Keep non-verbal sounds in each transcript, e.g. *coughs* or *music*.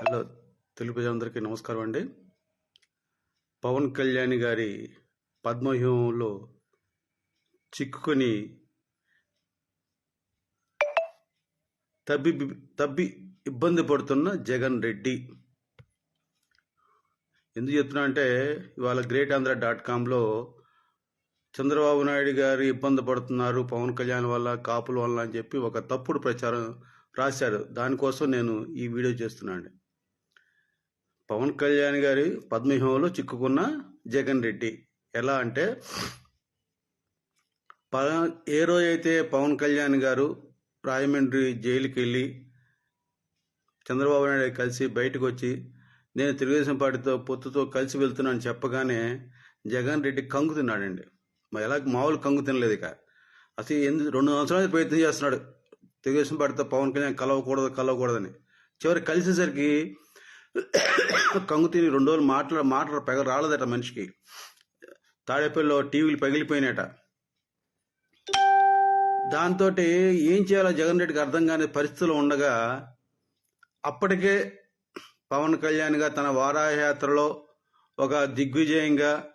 Hello Telugu ప్రజలందరికీ నమస్కారం అండి. పవన్ కళ్యాణ్ గారి పద్మవ్యూహంలో చిక్కుకొని తబ్బి తబ్బి ఇబ్బంది పడుతున్న జగన్ రెడ్డి. ఎందుకు చెప్తున్నా అంటే ఇవాళ గ్రేట్ ఆంధ్ర డాట్ కామ్లో చంద్రబాబు నాయుడు గారు ఇబ్బంది పడుతున్నారు పవన్ కళ్యాణ్ వల్ల కాపుల వల్ల అని చెప్పి ఒక తప్పుడు ప్రచారం రాశారు. దానికోసం నేను ఈ వీడియో చేస్తున్నాను పవన్ కళ్యాణ్ గారి పద్మవ్యూహంలో చిక్కుకున్న జగన్ రెడ్డి. ఎలా అంటే ప- ఏ రోజైతే పవన్ కళ్యాణ్ గారు రాజమండ్రి జైలుకి వెళ్ళి చంద్రబాబు నాయుడు కలిసి బయటకు వచ్చి నేను తెలుగుదేశం పార్టీతో పొత్తుతో కలిసి వెళ్తున్నాను చెప్పగానే జగన్ రెడ్డి కంగు తిన్నాడండి. మరి ఎలా మామూలు కంగు తినలేదు ఇక. అసలు ఎందు రెండు సంవత్సరాలు ప్రయత్నం చేస్తున్నాడు. తెలుగుదేశం పార్టీతో పవన్ కళ్యాణ్ కలవకూడదు కలవకూడదని. చివరి కలిసేసరికి కంగు తిని రెండు రోజులు మాటలు మాటలు పెగ రాలేదట మనిషికి. తాడేపల్లిలో టీవీలు పగిలిపోయినాయట. దాంతో ఏం చేయాలో జగన్ రెడ్డికి అర్థం కాని పరిస్థితులు ఉండగా అప్పటికే పవన్ కళ్యాణ్గా తన వారాయాత్రలో ఒక దిగ్విజయంగా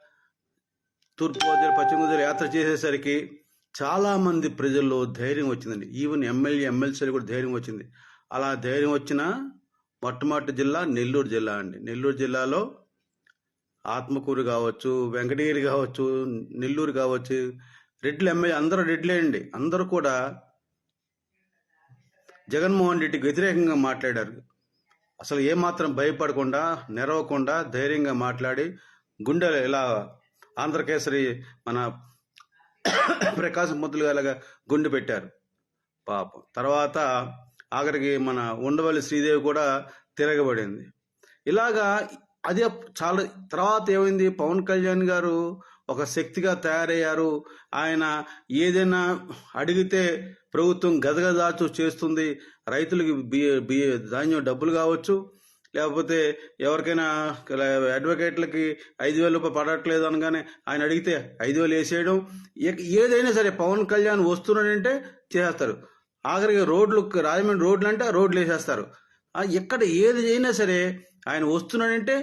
తూర్పుగోదావరి పశ్చిమ గోదావరి యాత్ర చేసేసరికి చాలామంది ప్రజల్లో ధైర్యం వచ్చిందండి. ఈవెన్ ఎమ్మెల్యే ఎమ్మెల్సీలు కూడా ధైర్యం వచ్చింది. అలా ధైర్యం వచ్చిన మొట్టమొదటి జిల్లా నెల్లూరు జిల్లా అండి. నెల్లూరు జిల్లాలో ఆత్మకూరు కావచ్చు వెంకటగిరి కావచ్చు నెల్లూరు కావచ్చు రెడ్లు ఎమ్మెల్యే అందరూ రెడ్లే అండి. అందరూ కూడా జగన్మోహన్ రెడ్డికి వ్యతిరేకంగా మాట్లాడారు. అసలు ఏమాత్రం భయపడకుండా నెరవకుండా ధైర్యంగా మాట్లాడి గుండెలు ఇలా ఆంధ్రకేసరి మన ప్రకాశం ముద్దులు గలగా గుండె పెట్టారు. పాపం. తర్వాత ఆఖరికి మన ఉండవల్లి శ్రీదేవి కూడా తిరగబడింది. ఇలాగా అదే చాలా తర్వాత ఏమైంది? పవన్ కళ్యాణ్ గారు ఒక శక్తిగా తయారయ్యారు. ఆయన ఏదైనా అడిగితే ప్రభుత్వం గదగదాచు చేస్తుంది. రైతులకి బియ్య బియ్య ధాన్యం డబ్బులు కావచ్చు. లేకపోతే ఎవరికైనా అడ్వకేట్లకి ఐదు వేల రూపాయలు పడట్లేదు అనగానే ఆయన అడిగితే ఐదు వేలు వేసేయడం. ఏదైనా సరే పవన్ కళ్యాణ్ వస్తున్నాడంటే చేస్తారు. ఆఖరికి రోడ్లు రాజమండ్రి రోడ్లు అంటే రోడ్లు వేసేస్తారు. ఎక్కడ ఏది అయినా సరే ఆయన వస్తున్నాడంటే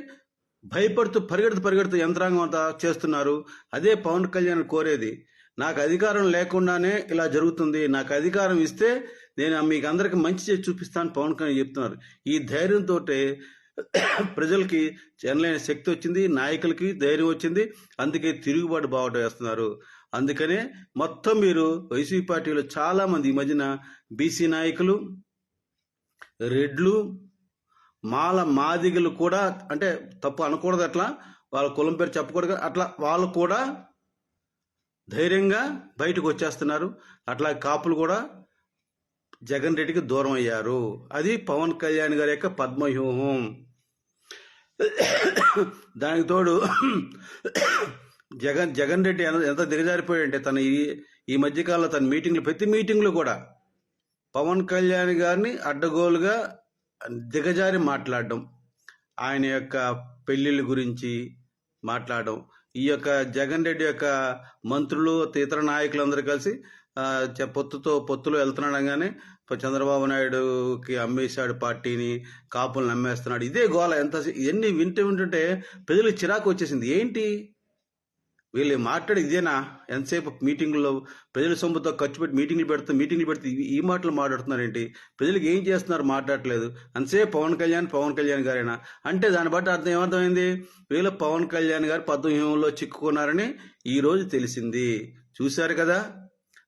భయపడుతూ పరిగెడుతూ పరిగెడుతూ యంత్రాంగం అంతా చేస్తున్నారు. అదే పవన్ కళ్యాణ్ కోరేది నాకు అధికారం లేకుండానే ఇలా జరుగుతుంది నాకు అధికారం ఇస్తే నేను మీకు అందరికి మంచి చేసి చూపిస్తాను పవన్ కళ్యాణ్ చెప్తున్నారు. ఈ ధైర్యంతో ప్రజలకి జనలైన శక్తి వచ్చింది నాయకులకి ధైర్యం వచ్చింది అందుకే తిరుగుబాటు బావుట వేస్తున్నారు అందుకనే మొత్తం మీరు వైసీపీ పార్టీలో చాలా మంది ఈ మధ్యన బీసీ నాయకులు రెడ్లు మాల మాదిగలు కూడా అంటే తప్పు అనకూడదు అట్లా వాళ్ళ కులం పేరు చెప్పకూడదు అట్లా వాళ్ళు కూడా ధైర్యంగా బయటకు వచ్చేస్తున్నారు. అట్లా కాపులు కూడా జగన్ రెడ్డికి దూరం అయ్యారు. అది పవన్ కళ్యాణ్ గారి యొక్క పద్మవ్యూహం. దానికి తోడు జగన్ జగన్ రెడ్డి ఎంత ఎంత దిగజారిపోయాడంటే తన ఈ ఈ మధ్యకాలంలో తన మీటింగ్లు ప్రతి మీటింగ్లో కూడా పవన్ కళ్యాణ్ గారిని అడ్డగోలుగా దిగజారి మాట్లాడడం ఆయన యొక్క పెళ్ళిళ్ళ గురించి మాట్లాడడం ఈ యొక్క జగన్ రెడ్డి యొక్క మంత్రులు ఇతర నాయకులందరూ కలిసి పొత్తుతో పొత్తులో వెళ్తున్నాడగానే చంద్రబాబు నాయుడుకి అమ్మేశాడు పార్టీని కాపులను అమ్మేస్తున్నాడు. ఇదే గోళ ఎంత ఇవన్నీ వింటూ వింటుంటే ప్రజలకు చిరాకు వచ్చేసింది. ఏంటి? వీళ్ళు మాట్లాడి ఇదేనా? ఎంతసేపు మీటింగ్లో ప్రజల సొమ్ముతో ఖర్చు పెట్టి మీటింగ్లు పెడుతూ మీటింగ్లు పెడితే ఈ- మాటలు మాట్లాడుతున్నారేంటి? ప్రజలకు ఏం చేస్తున్నారు మాట్లాడట్లేదు. అంతసేపు పవన్ కళ్యాణ్ పవన్ కళ్యాణ్ గారేనా? అంటే దాన్ని బట్టి అర్థం ఏమర్థమైంది? వీళ్ళు పవన్ కళ్యాణ్ గారు పద్మవ్యూహంలో చిక్కుకున్నారని ఈరోజు తెలిసింది. చూశారు కదా?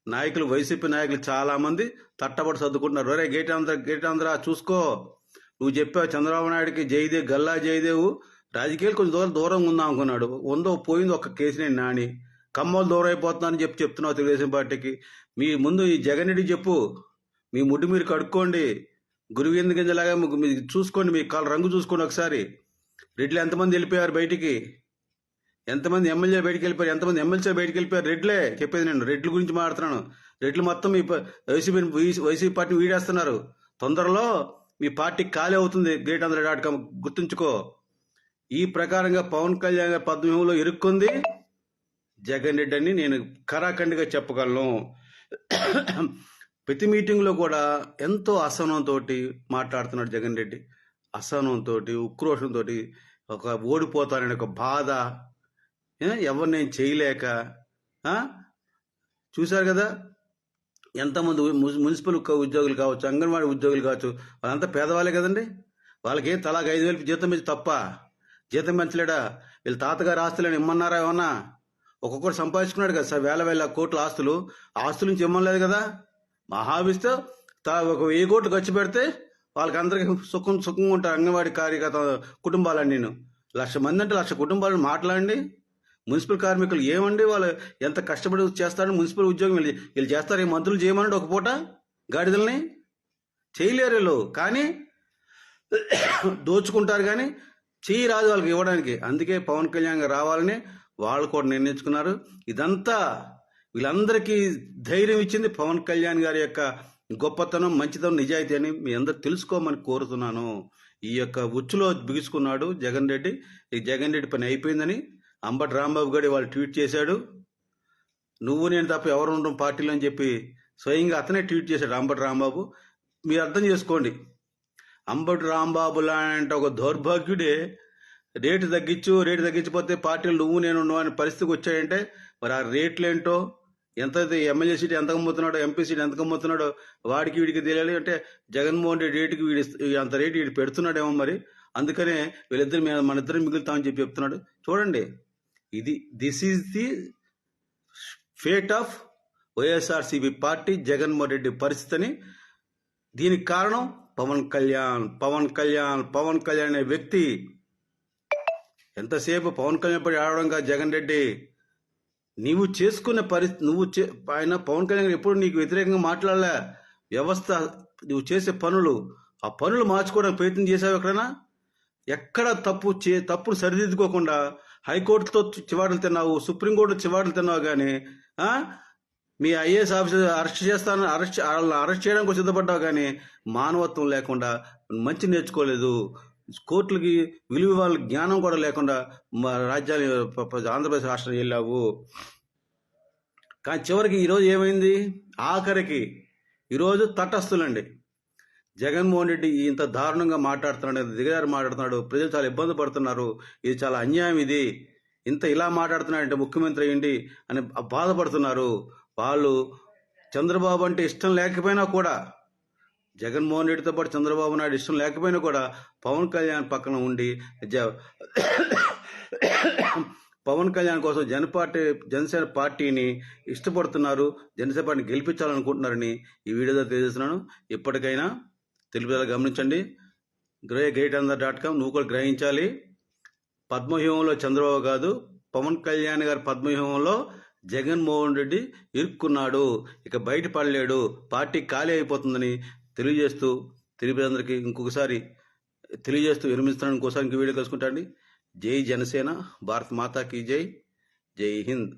నాయకులు వైసీపీ నాయకులు చాలా మంది తట్టబడి సర్దుకుంటున్నారు. ఒరే గేట్ ఆంధ్ర గేట్ ఆంధ్ర చూసుకో. నువ్వు చెప్పావు చంద్రబాబు నాయుడుకి జయదేవ్ గల్లా జయదేవు రాజకీయాలు కొంచెం దూరం దూరంగా ఉందాం అనుకున్నాడు. ఉందో పోయింది ఒక కేసునే నాని కమ్మలు దూరం అయిపోతున్నారని చెప్పి చెప్తున్నావు తెలుగుదేశం పార్టీకి. మీ ముందు ఈ జగన్ రెడ్డి చెప్పు. మీ ముడ్డు మీరు కడుక్కోండి. గురువింద గింజలాగా మీకు- మీరు చూసుకోండి మీ కాళ్ళ రంగు చూసుకోండి ఒకసారి. రెడ్లు ఎంతమంది వెళ్ళిపోయారు బయటికి? ఎంతమంది ఎమ్మెల్యే బయటికి వెళ్ళిపోయారు? ఎంతమంది ఎమ్మెల్సీ బయటికి వెళ్ళిపోయారు? రెడ్లే చెప్పేది నేను. రెడ్ల గురించి మాట్లాడుతున్నాను. రెడ్లు మొత్తం మీ ప- వైసీపీ వైసీపీ పార్టీని వీడేస్తున్నారు. తొందరలో మీ పార్టీ ఖాళీ అవుతుంది. గ్రేట్ ఆంధ్ర డాట్ కామ్ గుర్తుంచుకో. ఈ ప్రకారంగా పవన్ కళ్యాణ్ గారి పద్మవ్యూహంలో ఇరుక్కుంది. జగన్ రెడ్డి అని నేను కరాఖండిగా చెప్పగలను. ప్రతి మీటింగ్లో కూడా ఎంతో అసహనంతో మాట్లాడుతున్నాడు జగన్ రెడ్డి. అసహనంతో ఉక్రోషంతో ఒక ఓడిపోతానని ఒక బాధ ఎవరిని నేను చేయలేక చూశారు కదా? ఎంతమంది ము- మున్సిపల్ ఉద్యోగులు కావచ్చు అంగన్వాడీ ఉద్యోగులు కావచ్చు వాళ్ళంతా పేదవాళ్ళే కదండి. వాళ్ళకి తలాగ ఐదు వేలు జీతం మీద తప్ప? జీతం పెంచలేడా? వీళ్ళ తాతగారు ఆస్తులను ఇమ్మన్నారా ఏమన్నా? ఒక్కొక్కరు సంపాదించుకున్నాడు కదా సార్ వేల వేల కోట్ల ఆస్తులు. ఆస్తుల నుంచి ఇమ్మలేదు కదా? మహావిస్తే తా ఒక వెయ్యి కోట్లు ఖర్చు పెడితే వాళ్ళకి సుఖం సుఖంగా ఉంటారు అంగన్వాడీ కార్యకర్త కుటుంబాలండి నేను లక్ష మంది అంటే లక్ష కుటుంబాలను మాట్లాడండి. మున్సిపల్ కార్మికులు ఏమండి? వాళ్ళు ఎంత కష్టపడి చేస్తారో మున్సిపల్ ఉద్యోగం వీళ్ళు వీళ్ళు చేస్తారు. ఈ మంత్రులు చేయమన్నాడు ఒక పూట గాడిదల్ని. చేయలేరు వీళ్ళు. కానీ *coughs* దోచుకుంటారు కానీ చెయ్యి రాదు వాళ్ళకి ఇవ్వడానికి. అందుకే పవన్ కళ్యాణ్ రావాలని వాళ్ళు కూడా నిర్ణయించుకున్నారు. ఇదంతా వీళ్ళందరికీ ధైర్యం ఇచ్చింది పవన్ కళ్యాణ్ గారి యొక్క గొప్పతనం మంచితనం నిజాయితీ అని మీ అందరు తెలుసుకోమని కోరుతున్నాను. ఈ యొక్క ఉచ్చులో బిగుసుకున్నాడు జగన్ రెడ్డి. ఈ జగన్ రెడ్డి పని అయిపోయిందని అంబటి రాంబాబు గడి వాళ్ళు ట్వీట్ చేశాడు. నువ్వు నేను తప్ప ఎవరు ఉండడం పార్టీలో అని చెప్పి స్వయంగా అతనే ట్వీట్ చేశాడు అంబటి రాంబాబు. మీరు అర్థం చేసుకోండి. అంబటి రాంబాబు లాంటి ఒక దౌర్భాగ్యుడే రేటు తగ్గించు రేటు తగ్గించిపోతే పార్టీలు నువ్వు నేను ఉన్నావు అనే పరిస్థితికి వచ్చాయంటే మరి ఆ రేట్లు ఏంటో ఎంత ఎమ్మెల్యే సీట్ ఎంత అమ్ముతున్నాడో ఎంపీ సీట్ ఎంత అమ్ముతున్నాడో వాడికి వీడికి తెలియాలి అంటే జగన్మోహన్ రెడ్డి రేటుకి వీడి అంత రేటు వీడు పెడుతున్నాడేమో మరి. అందుకనే వీళ్ళిద్దరు మన ఇద్దరు మిగులుతామని చెప్పి చెప్తున్నాడు. చూడండి ఇది this is the fate of YSRCP party Jaganmohan Reddy పరిస్థితిని దీనికి కారణం పవన్ కళ్యాణ్ పవన్ కళ్యాణ్ పవన్ కళ్యాణ్ అనే వ్యక్తి ఎంతసేపు పవన్ కళ్యాణ్ పడి ఆడడం కాదు జగన్ రెడ్డి. నీవు చేసుకున్న పరిస్థితి నువ్వు చే- ఆయన పవన్ కళ్యాణ్ ఎప్పుడు నీకు వ్యతిరేకంగా మాట్లాడలే. వ్యవస్థ నువ్వు చేసే పనులు ఆ పనులు మార్చుకోవడానికి ప్రయత్నం చేసావు ఎక్కడైనా? ఎక్కడ తప్పు చే తప్పును సరిదిద్దుకోకుండా హైకోర్టుతో చివాట్లు తిన్నావు సుప్రీంకోర్టు చివాట్లు తిన్నావు కానీ మీ ఐఏఎస్ ఆఫీసర్ అరెస్ట్ చేస్తాను అరెస్ట్ వాళ్ళని అరెస్ట్ చేయడానికి సిద్ధపడ్డావు కానీ మానవత్వం లేకుండా మంచి నేర్చుకోలేదు. కోర్టులకి విలువ వాళ్ళ జ్ఞానం కూడా లేకుండా మా రాజ్యాన్ని ఆంధ్రప్రదేశ్ రాష్ట్రం వెళ్ళావు. కానీ చివరికి ఈరోజు ఏమైంది? ఆఖరికి ఈరోజు తటస్థులండి. జగన్మోహన్ రెడ్డి ఇంత దారుణంగా మాట్లాడుతున్నాడు దిగజారి మాట్లాడుతున్నాడు ప్రజలు చాలా ఇబ్బంది పడుతున్నారు. ఇది చాలా అన్యాయం ఇది. ఇంత ఇలా మాట్లాడుతున్నాడంటే ముఖ్యమంత్రి అయ్యండి అని బాధపడుతున్నారు. వాళ్ళు చంద్రబాబు అంటే ఇష్టం లేకపోయినా కూడా జగన్మోహన్ రెడ్డితో పాటు చంద్రబాబు నాయుడు ఇష్టం లేకపోయినా కూడా పవన్ కళ్యాణ్ పక్కన ఉండి జ- పవన్ కళ్యాణ్ కోసం జన పార్టీ జనసేన పార్టీని ఇష్టపడుతున్నారు జనసేన పార్టీని గెలిపించాలనుకుంటున్నారని ఈ వీడియోలో తెలియజేస్తున్నాను. ఇప్పటికైనా తెలుపుదల గమనించండి. గ్రే గ్రేట్ అందర్ డాట్ కామ్ నువ్వు కూడా గ్రహించాలి. పద్మవ్యూహంలో చంద్రబాబు కాదు పవన్ కళ్యాణ్ గారి పద్మవ్యూహంలో జగన్మోహన్ రెడ్డి ఇరుక్కున్నాడు. ఇక బయటపడలేడు పార్టీ ఖాళీ అయిపోతుందని తెలియజేస్తూ తెలిపేందరికీ ఇంకొకసారి తెలియజేస్తూ విరమిస్తున్నాను. ఇంకోసారి ఇంక వీడియో కలుసుకుంటా అండి. జై జనసేన. భారత్ మాతాకి జై. జై హింద్.